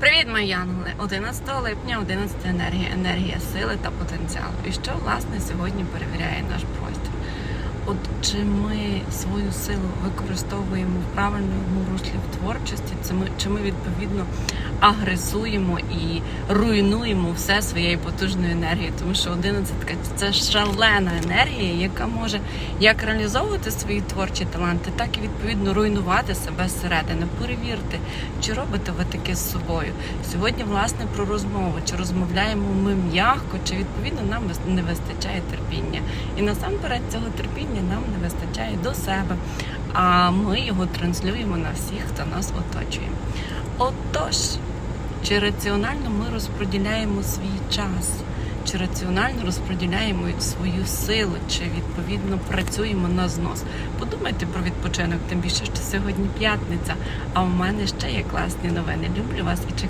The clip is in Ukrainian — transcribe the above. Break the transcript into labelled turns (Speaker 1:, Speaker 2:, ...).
Speaker 1: Привіт, мої ангели! 11 липня, 11 енергія, енергія сили та потенціалу. І що власне сьогодні перевіряє наш простір? От чи ми свою силу використовуємо в правильному руслі в творчості, це ми, чи ми відповідно агресуємо і руйнуємо все своєю потужною енергією, тому що одинадцятка це шалена енергія, яка може як реалізовувати свої творчі таланти, так і відповідно руйнувати себе зсередини. Перевірте, чи робите ви таке з собою. Сьогодні, власне, про розмову, чи розмовляємо ми м'яко, чи відповідно нам не вистачає терпіння. І насамперед цього терпіння нам не вистачає до себе, а ми його транслюємо на всіх, хто нас оточує. Отож, чи раціонально ми розподіляємо свій час, чи раціонально розподіляємо свою силу, чи відповідно працюємо на знос. Подумайте про відпочинок, тим більше, що сьогодні п'ятниця, а у мене ще є класні новини. Люблю вас і чекаю.